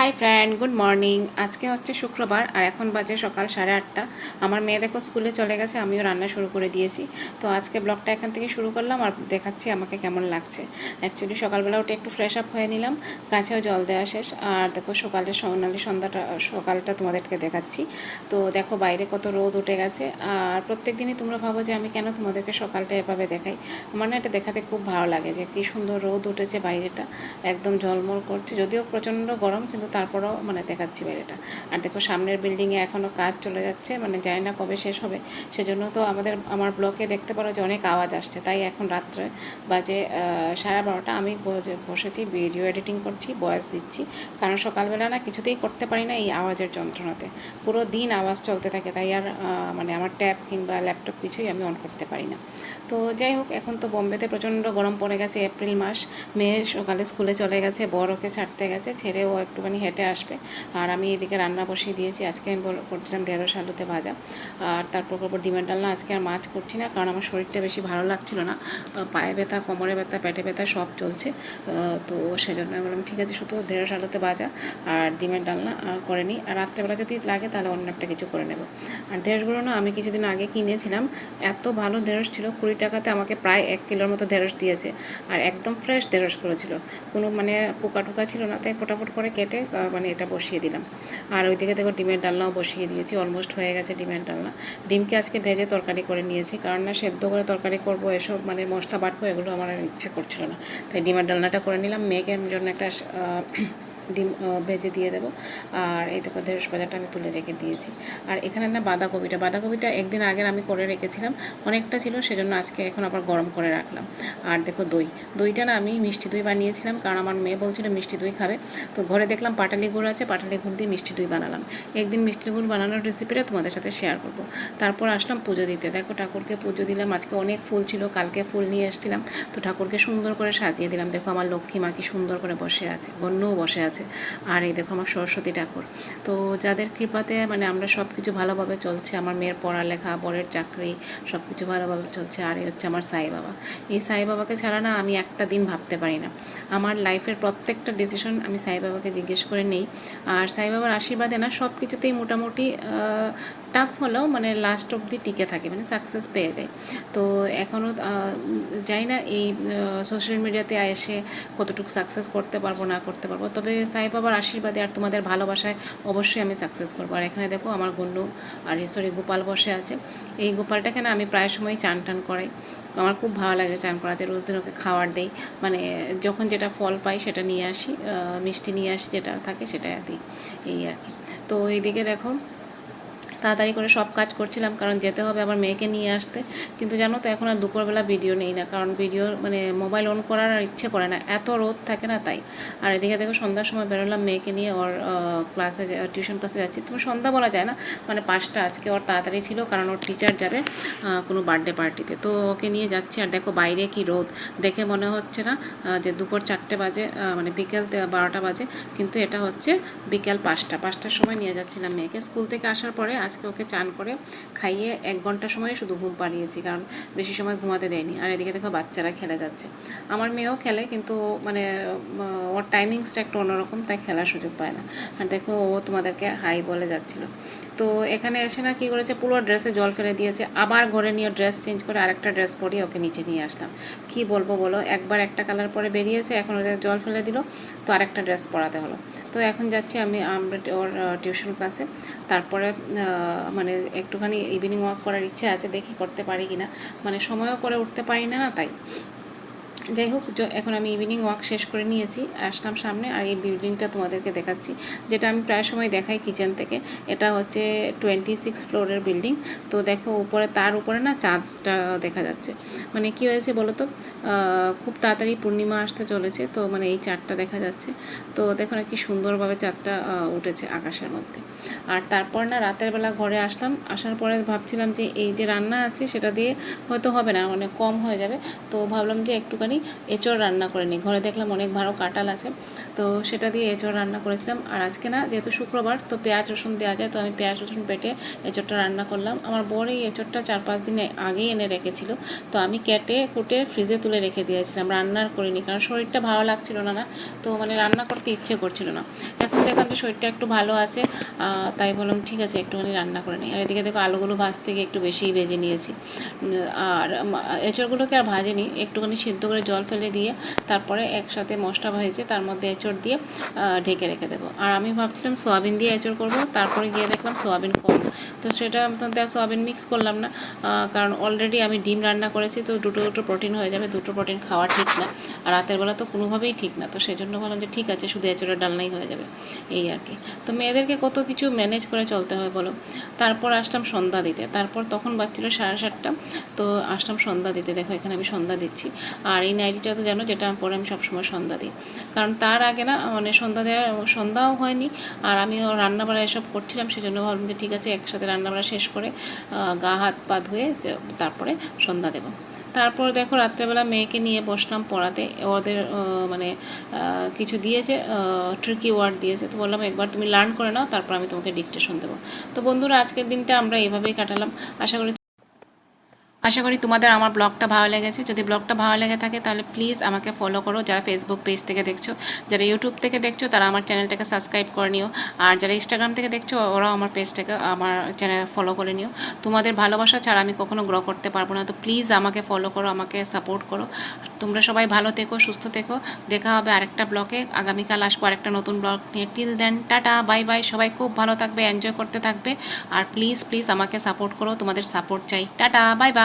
Hi friend good morning আজকে হচ্ছে শুক্রবার, আর এখন বাজে সকাল সাড়ে আটটা। আমার মেয়ে দেখো স্কুলে চলে গেছে, আমিও রান্না শুরু করে দিয়েছি। তো আজকে ব্লগটা এখান থেকে শুরু করলাম আর দেখাচ্ছি আমাকে কেমন লাগছে। অ্যাকচুয়ালি সকালবেলা উঠে একটু ফ্রেশ আপ হয়ে নিলাম, গাছেও জল দেওয়া শেষ। আর দেখো সকালে সোনালি সন্ধ্যাটা, সকালটা তোমাদেরকে দেখাচ্ছি। তো দেখো বাইরে কত রোদ উঠে গেছে, আর প্রত্যেক দিনই তোমরা ভাবো যে আমি কেন তোমাদেরকে সকালটা এভাবে দেখাই। আমার না এটা দেখাতে খুব ভালো লাগে যে কী সুন্দর রোদ উঠেছে বাইরেটা, একদম ঝলমল করছে। যদিও প্রচণ্ড গরম, কিন্তু তারপরেও মানে দেখাচ্ছি বাইরেটা। আর দেখো সামনের বিল্ডিংয়ে এখনও কাজ চলে যাচ্ছে মানে জানি না কবে শেষ হবে। সেজন্য তো আমাদের, আমার ব্লকে দেখতে পারো যে অনেক আওয়াজ আসছে। তাই এখন রাত্রে বাজে সাড়ে বারোটা আমি বসে- বসেছি ভিডিও এডিটিং করছি বয়স দিচ্ছি। কারণ সকালবেলা না কিছুতেই করতে পারি না এই আওয়াজের যন্ত্রণাতে। পুরো দিন আওয়াজ চলতে থাকে, তাই আর মানে আমার ট্যাব কিংবা ল্যাপটপ কিছুই আমি অন করতে পারি না। তো যাই হোক, এখন তো বোম্বেতে প্রচণ্ড গরম পড়ে গেছে, এপ্রিল মাস। মেয়ে সকালে স্কুলে চলে গেছে বড়কে ছাড়তে গেছে, ছেড়েও একটুখানি হেঁটে আসবে। আর আমি এদিকে রান্না বসিয়ে দিয়েছি। আজকে আমি করছিলাম ঢেঁড়স আলুতে ভাজা। আর তারপর করব ডিমের ডালনা আজকে আর মাছ করছি না, কারণ আমার শরীরটা বেশি ভালো লাগছিল না। পায়ে ব্যথা, কোমরে ব্যথা, পেটে ব্যথা সব চলছে। তো সেজন্য আমি বললাম, ঠিক আছে, শুধু ঢেঁড়স আলুতে ভাজা আর ডিমের ডালনা করে নিই। আর রাত্রেবেলা যদি লাগে, তাহলে অন্য একটা কিছু করে নেব। আর ঢেঁড়সগুলো না, আমি কিছুদিন আগে কিনেছিলাম। এত ভালো ঢেঁড়স ছিল, কুড়ি টাকাতে আমাকে প্রায় এক কিলোর মতো ঢেঁড়স দিয়েছে। আর একদম ফ্রেশ ঢেঁড়সগুলো ছিল কোনো মানে পোকা টোকা ছিল না, তাই ফটাফট করে কেটে মানে এটা বসিয়ে দিলাম। আর ওইদিকে দেখো ডিমের ডালনাও বসিয়ে দিয়েছি অলমোস্ট হয়ে গেছে ডিমের ডালনা। ডিমকে আজকে ভেজে তরকারি করে নিয়েছি, কারণ না সেদ্ধ করে তরকারি করব, এসব মানে মশলা বাটবো, এগুলো আমার ইচ্ছে করছিল না। তাই ডিমের ডালনাটা করে নিলাম। মেয়েকে জন্য একটা ডিম ভেজে দিয়ে দেবো। আর এই দেখো ঢেঁড়স ভাজাটা আমি তুলে রেখে দিয়েছি। আর এখানে না বাঁধাকপিটা বাঁধাকপিটা একদিন আগের আমি করে রেখেছিলাম। অনেকটা ছিল, সেজন্য আজকে এখন আবার গরম করে রাখলাম। আর দেখো দই। দইটা না আমি মিষ্টি দই বানিয়েছিলাম, কারণ আমার মেয়ে বলছিল মিষ্টি দই খাবে। তো ঘরে দেখলাম পাটালি গুড় আছে, পাটালি গুড় দিয়ে মিষ্টি দই বানালাম। একদিন মিষ্টি গুড় বানানোর রেসিপিটা তোমাদের সাথে শেয়ার করব। তারপর আসলাম পুজো দিতে। দেখো ঠাকুরকে পুজো দিলাম, আজকে অনেক ফুল ছিল, কালকে ফুল নিয়ে এসেছিলাম। তো ঠাকুরকে সুন্দর করে সাজিয়ে দিলাম। দেখো আমার লক্ষ্মী মা কি সুন্দর করে বসে আছে, গণ্যও বসে আছে। আর এই দেখো আমার সরস্বতী ঠাকুর। তো যাদের কৃপাতে মানে আমরা সব কিছু ভালোভাবে চলছে, আমার মেয়ের পড়ালেখা, বরের চাকরি সব কিছু ভালোভাবে চলছে, আর এই হচ্ছে আমার সাই বাবা। এই সাই বাবাকে ছাড়া না আমি একটা দিন ভাবতে পারি না। আমার লাইফের প্রত্যেকটা ডিসিশন আমি সাই বাবাকে জিজ্ঞেস করে নেই। আর সাই বাবার আশীর্বাদে না সব কিছুতেই মোটামুটি টাফ হলেও মানে লাস্ট অবধি টিকে থাকে মানে সাকসেস পেয়ে যায়। তো এখনও জানি না এই সোশ্যাল মিডিয়াতে এসে কতটুকু সাকসেস করতে পারব, না করতে পারব। তবে সাই বাবার আশীর্বাদে আর তোমাদের ভালোবাসায় অবশ্যই আমি সাকসেস করব। আর এখানে দেখো আমার গন্ডু আর সরি গোপাল বসে আছে। এই গোপালটাকে না আমি প্রায় সময় চান টান করাই। আমার খুব ভালো লাগে চান করাতে, রোজ দিন ওকে খাবার দেই। মানে যখন যেটা ফল পাই সেটা নিয়ে আসি মিষ্টি নিয়ে আসি যেটা থাকে সেটা দিই, এই আর কি। তো এইদিকে দেখো তাড়াতাড়ি করে সব কাজ করছিলাম, কারণ যেতে হবে আবার মেয়েকে নিয়ে আসতে। কিন্তু জানো তো, এখন আর দুপুরবেলা ভিডিও নেই না, কারণ ভিডিও মানে মোবাইল অন করার আর ইচ্ছে করে না। এত রোদ থাকে না তাই। আর এদিকে দেখো সন্ধ্যার সময় বেরোলাম মেয়েকে নিয়ে, ওর ক্লাসে টিউশন ক্লাসে যাচ্ছি। তুমি সন্ধ্যা বলা যায় না মানে পাঁচটা, আজকে ওর তাড়াতাড়ি ছিল, কারণ ওর টিচার যাবে কোনো বার্থডে পার্টিতে তো। ওকে নিয়ে যাচ্ছি, আর দেখো বাইরে কি রোদ। দেখে মনে হচ্ছে না যে দুপুর চারটে বাজে মানে বিকেল বারোটা বাজে, কিন্তু এটা হচ্ছে বিকেল পাঁচটা। পাঁচটার সময় নিয়ে যাচ্ছিলাম মেয়েকে। স্কুল থেকে আসার পরে আজকে ওকে চান করে খাইয়ে এক ঘণ্টা সময় শুধু ঘুম পাড়িয়েছি, কারণ বেশি সময় ঘুমাতে দেয়নি। আর এদিকে দেখো বাচ্চারা খেলে যাচ্ছে। আমার মেয়েও খেলে, কিন্তু মানে ওর টাইমিংসটা একটু অন্যরকম, তাই খেলার সুযোগ পায় না। আর দেখো, ও তোমাদেরকে হাই বলে যাচ্ছিল। তো এখানে এসে না কী করেছে, পুরো ড্রেসে জল ফেলে দিয়েছে। আবার ঘরে নিয়ে ড্রেস চেঞ্জ করে আরেকটা ড্রেস পরিয়ে ওকে নিচে নিয়ে আসলাম। কি বলব বলো? একবার একটা কালার পরে বেরিয়েছে, এখন ওটা জল ফেলে দিল, তো আরেকটা ড্রেস পরাতে হলো। তো এখন যাচ্ছি আমি আমরা ওর টিউশন ক্লাসে তারপরে মানে একটুখানি ইভিনিং ওয়াক করার ইচ্ছে আছে, দেখি করতে পারি কি না মানে সময়ও করে উঠতে পারি না না, তাই। যাই হোক এখন আমি ইভিনিং ওয়াক শেষ করে নিয়েছি, আসলাম সামনে আর এই বিল্ডিংটা তোমাদেরকে দেখাচ্ছি। যেটা আমি প্রায় সময় দেখাই কিচেন থেকে, এটা হচ্ছে টোয়েন্টি সিক্স ফ্লোরের বিল্ডিং তো দেখো, উপরে তার উপরে না চাঁদটা দেখা যাচ্ছে। মানে কি হয়েছে বলো তো খুব তাড়াতাড়ি পূর্ণিমা আসতে চলেছে, তো মানে এই চাঁদটা দেখা যাচ্ছে। তো দেখো না কি সুন্দরভাবে চাঁদটা উঠেছে আকাশের মধ্যে। আর তারপর না রাতের বেলা ঘরে আসলাম, আসার পরে ভাবছিলাম যে এই যে রান্না আছে, সেটা দিয়ে হয়তো হবে না মানে কম হয়ে যাবে। তো ভাবলাম যে একটুখানি একটুখানি এঁচড় রান্না করে নিই ঘরে দেখলাম অনেক ভালো কাঁঠাল আছে। তো সেটা দিয়ে এঁচড় রান্না করেছিলাম। আর আজকে না, যেহেতু শুক্রবার, তো পেঁয়াজ রসুন দেওয়া যায়। তো আমি পেঁয়াজ রসুন পেটে এঁচড়টা রান্না করলাম। আমার বর এই এঁচড়টা চার পাঁচ দিন আগেই এনে রেখেছিল। তো আমি কেটে, কুটে ফ্রিজে তুলে রেখে দিয়েছিলাম। রান্নার করিনি, কারণ শরীরটা ভালো লাগছিল না না? তো মানে রান্না করতে ইচ্ছে করছিল না। এখন দেখলাম যে শরীরটা একটু ভালো আছে তাই বললাম, ঠিক আছে, একটুখানি রান্না করে নিই। আর এদিকে দেখো, আলুগুলো ভাজতে গিয়ে একটু বেশিই ভেজে নিয়েছি। আর এঁচড়গুলোকে আর ভাজেনি, একটুখানি সিদ্ধ করে জল ফেলে দিয়ে তারপরে একসাথে মশলা ভেজে তার মধ্যে এঁচড় দিয়ে ঢেকে রেখে দেবো। আর আমি ভাবছিলাম সোয়াবিন দিয়ে এঁচড় করব, তারপরে গিয়ে দেখলাম সোয়াবিন কম। তো সেটা সোয়াবিন মিক্স করলাম না কারণ অলরেডি আমি ডিম রান্না করেছি, তো দুটো দুটো প্রোটিন হয়ে যাবে, দুটো প্রোটিন খাওয়া ঠিক না। আর রাতের বেলা তো কোনোভাবেই ঠিক না, তো সেই জন্য বললাম যে ঠিক আছে, শুধু এঁচড়ের ডালনাই হয়ে যাবে, এই আর কি। তো মেয়েদেরকে কত কিছু ম্যানেজ করে চলতে হয় বলো? তারপর আসলাম সন্ধ্যা দিতে, তারপর তখন বাজছিল সাড়ে সাতটা, তো আসলাম সন্ধ্যা দিতে, দেখো এখানে আমি সন্ধ্যা দিচ্ছি। আর এই নাইটিটা তো জানো, যেটা পরে আমি সবসময় সন্ধ্যা দিই। কারণ তার আগে না মানে সন্ধ্যা দেওয়া সন্ধ্যাও হয়নি, আর আমিও রান্নাবাড়া এসব করছিলাম, সেজন্য ভাবলাম যে ঠিক আছে, একসাথে রান্নাবাড়া শেষ করে গা, হাত, পা ধুয়ে তারপরে সন্ধ্যা দেবো। তারপর দেখো রাত্রেবেলা মেয়েকে নিয়ে বসলাম পড়াতে, ওদের মানে কিছু দিয়েছে ট্রিকি ওয়ার্ড দিয়েছে। তো বললাম, একবার তুমি লার্ন করে নাও, তারপর আমি তোমাকে ডিকটেশন দেবো। তো বন্ধুরা, আজকের দিনটা আমরা এভাবেই কাটালাম। আশা করি আশা করি তোমাদের আমার ব্লগটা ভালো লেগেছে। যদি ব্লগটা ভালো লেগে থাকে তাহলে প্লিজ আমাকে ফলো করো। যারা ফেসবুক পেজ থেকে দেখছ, যারা ইউটিউব থেকে দেখছ, তারা আমার চ্যানেলটাকে সাবস্ক্রাইব করে নিও। আর যারা ইনস্টাগ্রাম থেকে দেখছ, ওরাও আমার পেজটাকে আমার চ্যানেল ফলো করে নিও। তোমাদের ভালোবাসা ছাড়া আমি কখনো গ্রো করতে পারব না। তো প্লিজ আমাকে ফলো করো, আমাকে সাপোর্ট করো। তোমরা সবাই ভালো থেকো, সুস্থ থেকো। দেখা হবে আরেকটা ব্লগে। আগামীকাল আসব আরেকটা নতুন ব্লগ নিয়ে। Till then tata bye bye সবাই খুব ভালো থাকবে এনজয় করতে থাকবে। আর প্লিজ প্লিজ আমাকে সাপোর্ট করো। তোমাদের সাপোর্ট চাই। Tata bye by